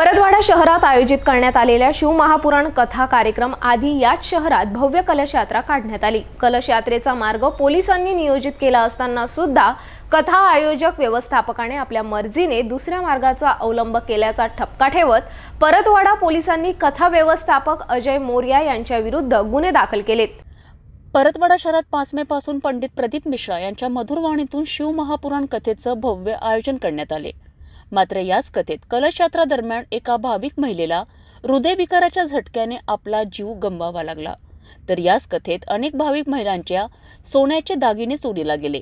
परतवाडा शहरात आयोजित करण्यात आलेल्या शिवमहापुराण कथा कार्यक्रम आधी याच शहरात भव्य कलश यात्रा काढण्यात आली. कलश यात्रेचा मार्ग पोलिसांनी नियोजित केला असताना सुद्धा कथा आयोजक व्यवस्थापकाने आपल्या मर्जीने दुसऱ्या मार्गाचा अवलंब केल्याचा ठपका ठेवत परतवाडा पोलिसांनी कथा व्यवस्थापक अजय मोर्या यांच्या विरुद्ध गुन्हे दाखल केलेत. परतवाडा शहरात पाच मे पासून पंडित प्रदीप मिश्रा यांच्या मधुरवाणीतून शिवमहापुराण कथेचं भव्य आयोजन करण्यात आले. मात्र याच कथेत कलशयात्रादरम्यान दरम्यान एका भाविक महिलेला हृदयविकाराच्या झटक्याने आपला जीव गमवावा लागला. तर याच कथेत अनेक भाविक महिलांच्या सोन्याचे दागिने चोरीला गेले.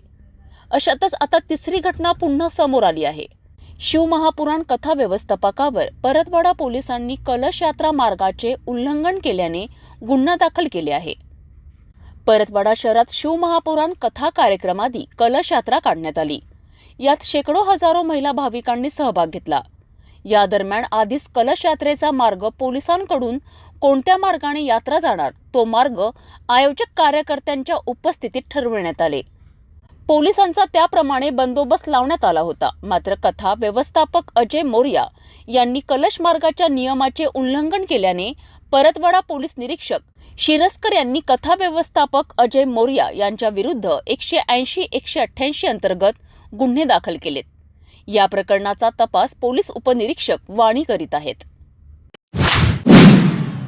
अशातच आता तिसरी घटना पुन्हा समोर आली आहे. शिवमहापुराण कथा व्यवस्थापकावर परतवाडा पोलिसांनी कलश यात्रा मार्गाचे उल्लंघन केल्याने गुन्हा दाखल केले आहे. परतवाडा शहरात शिवमहापुराण कथा कार्यक्रमाआधी कलश यात्रा काढण्यात आली. यात शेकडो हजारो महिला भाविकांनी सहभाग घेतला. या दरम्यान आधीच कलश यात्रेचा मार्ग पोलिसांकडून कोणत्या मार्गाने यात्रा जाणार तो मार्ग आयोजक कार्यकर्त्यांच्या उपस्थितीत ठरविण्यात आले. पोलिसांचा त्याप्रमाणे बंदोबस्त लावण्यात आला होता. मात्र कथा व्यवस्थापक अजय मोर्या यांनी कलश मार्गाच्या नियमाचे उल्लंघन केल्याने परतवाडा पोलीस निरीक्षक शिरस्कर यांनी कथा व्यवस्थापक अजय मोर्या यांच्या विरुद्ध एकशे ऐंशी एकशे अठ्ठ्याऐंशी अंतर्गत गुन्हे दाखल केलेत. या प्रकरणाचा तपास पोलीस उपनिरीक्षक वाणी करीत आहेत.